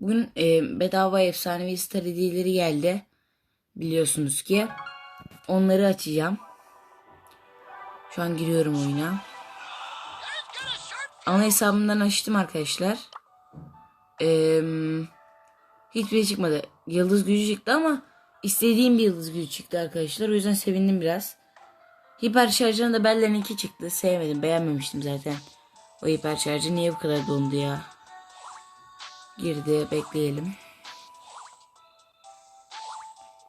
Bugün e, bedava efsanevi star hediyeleri geldi. Biliyorsunuz ki. Onları açacağım. Şu an giriyorum oyuna. Ana hesabımdan açtım arkadaşlar. Ee, hiçbir şey çıkmadı. Yıldız gücü çıktı ama istediğim bir yıldız gücü çıktı arkadaşlar. O yüzden sevindim biraz. Hiper şarjına da Bella'nınki çıktı. Sevmedim. Beğenmemiştim zaten. O hiper şarjı niye bu kadar dondu ya? Girdi. Bekleyelim.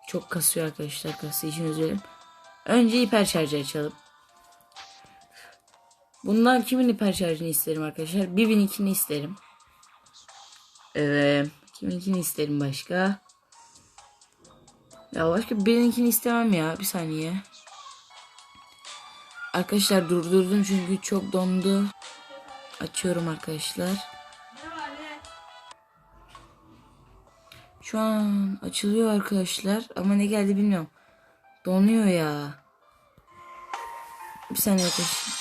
Çok kasıyor arkadaşlar. Kastığı için üzülelim. Önce hiper şarjı açalım. Bundan kimin hiper şarjını isterim arkadaşlar? Bibin'inkini isterim. Evet. Kiminkini isterim başka? Ya başka birininkini istemem ya. Bir saniye. Arkadaşlar durdurdum çünkü çok dondu. Açıyorum arkadaşlar. Şu an açılıyor arkadaşlar ama ne geldi bilmiyorum. Donuyor ya. Bir saniye arkadaşlar.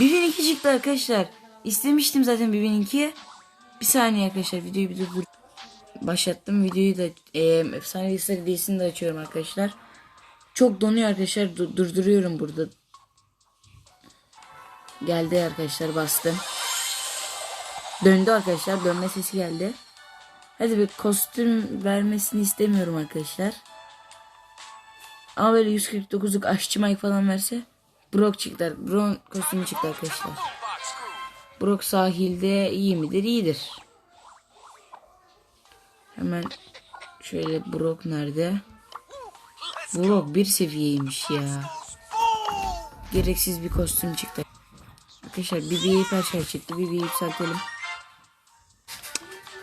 Bibin'inki çıktı arkadaşlar. İstemiştim zaten Bibin'inki. Bir saniye arkadaşlar videoyu bir durdur. Başlattım videoyu da e, efsane liste hediyesini de açıyorum arkadaşlar. Çok donuyor arkadaşlar. Du- durduruyorum burada. Geldi arkadaşlar bastım. Döndü arkadaşlar. Dönme sesi geldi. Hadi bir kostüm vermesini istemiyorum arkadaşlar. Ama böyle 149'luk aşçı Mike falan verse Brock çıktı. Brock kostümü çıktı arkadaşlar. Brock sahilde iyi midir? İyidir. Hemen şöyle Brock nerede? Brock bir seviyeymiş ya. Gereksiz bir kostüm çıktı. Arkadaşlar bir bir hiper çıktı. Bir bir yükseltelim.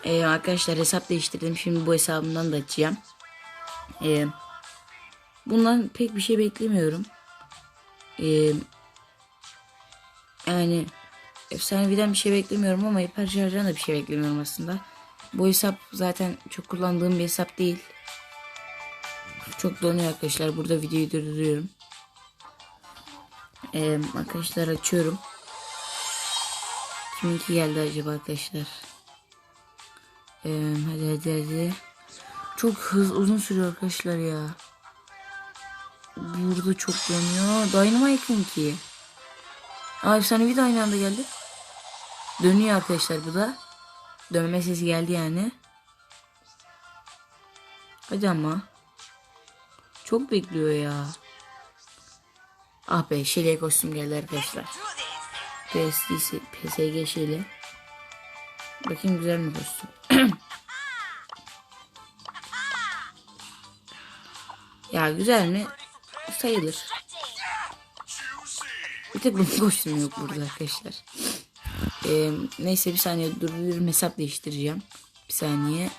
Ee, arkadaşlar hesap değiştirdim. Şimdi bu hesabımdan da açacağım. Ee, bundan pek bir şey beklemiyorum. Ee, yani efsaneviden bir şey beklemiyorum ama hiper şarjdan da bir şey beklemiyorum aslında. Bu hesap zaten çok kullandığım bir hesap değil. Çok donuyor arkadaşlar. Burada videoyu durduruyorum. Ee, arkadaşlar açıyorum. Kiminki geldi acaba arkadaşlar? Hadi hadi hadi. Çok hız uzun sürüyor arkadaşlar ya. Burada çok dönüyor. Dynamite'ın ki. Aa efsanevi de aynı anda geldi. Dönüyor arkadaşlar bu da. Dönme sesi geldi yani. Hadi ama. Çok bekliyor ya. Ah be Şeli'ye kostüm geldi arkadaşlar. PSG, PSG Şeli. Bakayım güzel mi kostüm? Ya güzel mi? Sayılır. Bir tek bunun kostümü yok burada arkadaşlar. Ee, neyse bir saniye durduruyorum hesap değiştireceğim. Bir saniye.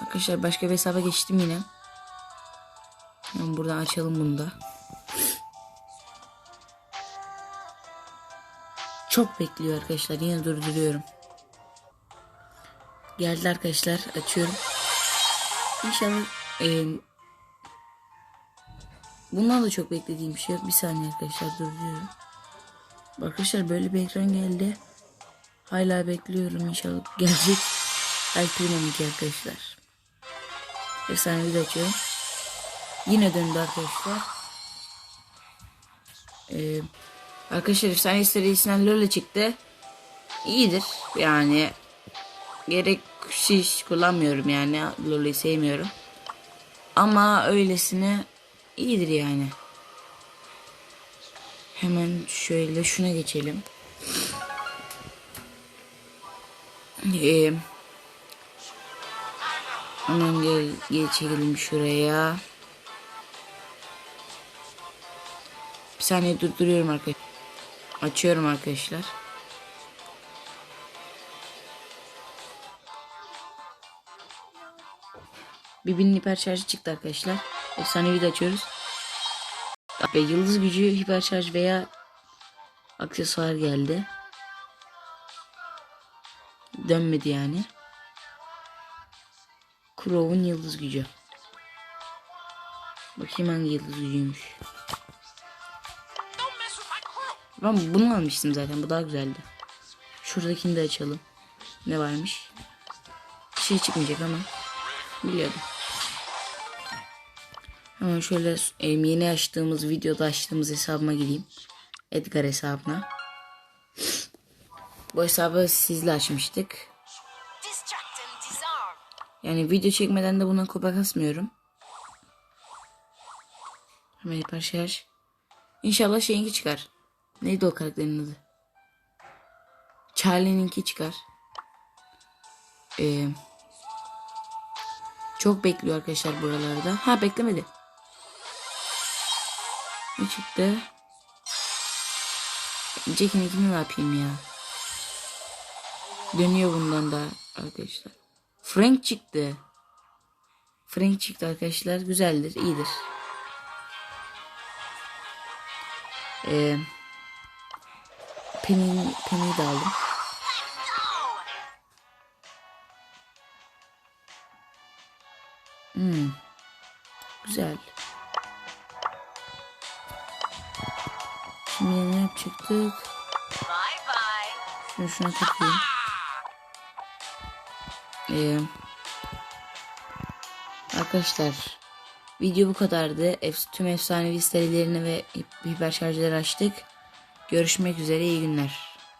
Arkadaşlar başka bir hesaba geçtim yine. Hemen buradan açalım bunu da. Çok bekliyor arkadaşlar. Yine durduruyorum. Geldi arkadaşlar. Açıyorum. İnşallah e, bundan da çok beklediğim bir şey yok. Bir saniye arkadaşlar durduruyorum. Arkadaşlar böyle bir ekran geldi. Hala bekliyorum inşallah gelecek. Belki bilmemek arkadaşlar. Efsanevi de açıyorum. Yine döndü arkadaşlar. Ee, arkadaşlar efsane serisinden Lola çıktı. İyidir yani. Gerek hiç kullanmıyorum yani. Lola'yı sevmiyorum. Ama öylesine iyidir yani. Hemen şöyle şuna geçelim. Ee, hemen gel, geçelim şuraya. Bir saniye durduruyorum arkadaşlar. Açıyorum arkadaşlar. Birbirinin hiper şarjı çıktı arkadaşlar. Efsanevi de açıyoruz. Ve yıldız gücü hiper şarj veya aksesuar geldi. Dönmedi yani. Crow'un yıldız gücü. Bakayım hangi yıldız gücüymüş. Ben bunu almıştım zaten. Bu daha güzeldi. Şuradakini de açalım. Ne varmış? şey çıkmayacak ama biliyordum. Hemen şöyle e, yeni açtığımız videoda açtığımız hesabıma gideyim. Edgar hesabına. Bu hesabı sizle açmıştık. Yani video çekmeden de buna kupa kasmıyorum. Hemen şarj. İnşallah şeyinki çıkar. Neydi o karakterin adı? Charlie'ninki çıkar. Ee, çok bekliyor arkadaşlar buralarda. Ha beklemedi. Ne çıktı? Jack'inkini ne yapayım ya? Dönüyor bundan da arkadaşlar. Frank çıktı. Frank çıktı arkadaşlar. Güzeldir, iyidir. Ee, Penny, Penny'yi de aldım. Hmm. Güzel. Şimdi ne yapacaktık? Şunu şuna takayım. Ee, arkadaşlar video bu kadardı. Tüm efsanevi serilerini ve hip- hiper şarjları açtık. Görüşmek üzere iyi günler.